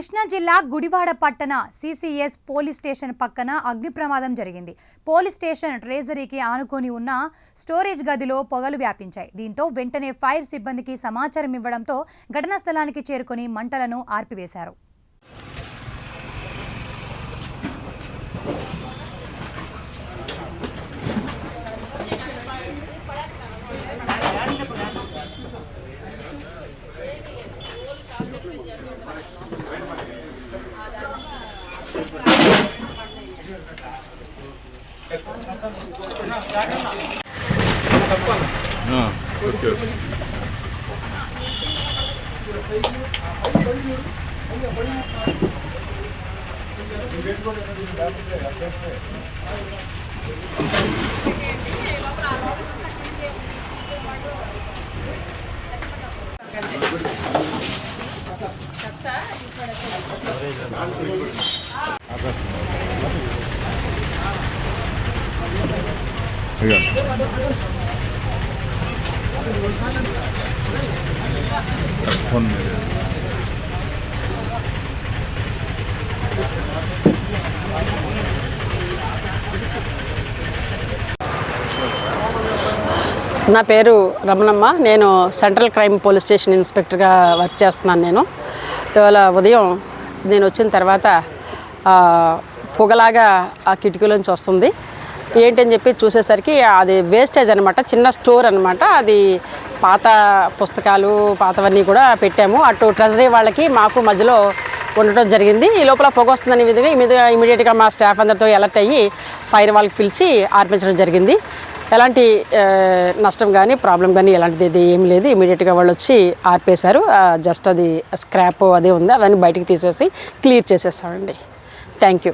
కృష్ణా జిల్లా గుడివాడ పట్టణ CCS police station పక్కన అగ్ని ప్రమాదం జరిగింది. పోలీస్ స్టేషన్ ట్రేజరీకి ఆనుకొని ఉన్న స్టోరేజ్ గదిలో పొగలు వ్యాపించాయి. దీంతో వెంటనే ఫైర్ సిబ్బందికి సమాచారం ఇవ్వడంతో ఘటనా స్థలానికి చేరుకొని మంటలను ఆర్పివేశారు. ఆ, ఓకే ఓకే. ఇక ఫోన్ మీద నా పేరు రమణమ్మ. నేను సెంట్రల్ క్రైమ్ పోలీస్ స్టేషన్ ఇన్స్పెక్టర్గా వర్క్ చేస్తున్నాను నేను. ఇవాళ ఉదయం నేను వచ్చిన తర్వాత పొగలాగా ఆ కిటికీలోంచి వస్తుంది. ఏంటని చెప్పి చూసేసరికి అది వేస్టేజ్ అనమాట చిన్న స్టోర్ అనమాట అది పాత పుస్తకాలు పాతవన్నీ కూడా పెట్టాము. అటు ట్రెజరీ వాళ్ళకి మాకు మధ్యలో ఉండటం జరిగింది. ఈ లోపల పొగ వస్తుందని విధంగా ఇమీడియట్గా ఇమీడియట్గా మా స్టాఫ్ అందరితో అలర్ట్ అయ్యి ఫైర్ వాళ్ళకి పిలిచి ఆర్పించడం జరిగింది. ఎలాంటి నష్టం కానీ ప్రాబ్లం కానీ ఎలాంటిది ఇది ఏం లేదు. ఇమీడియట్గా వాళ్ళు వచ్చి ఆర్పేశారు. జస్ట్ అది స్క్రాప్ అదే ఉంది. అవన్నీ బయటికి తీసేసి క్లియర్ చేసేస్తామండి. Thank you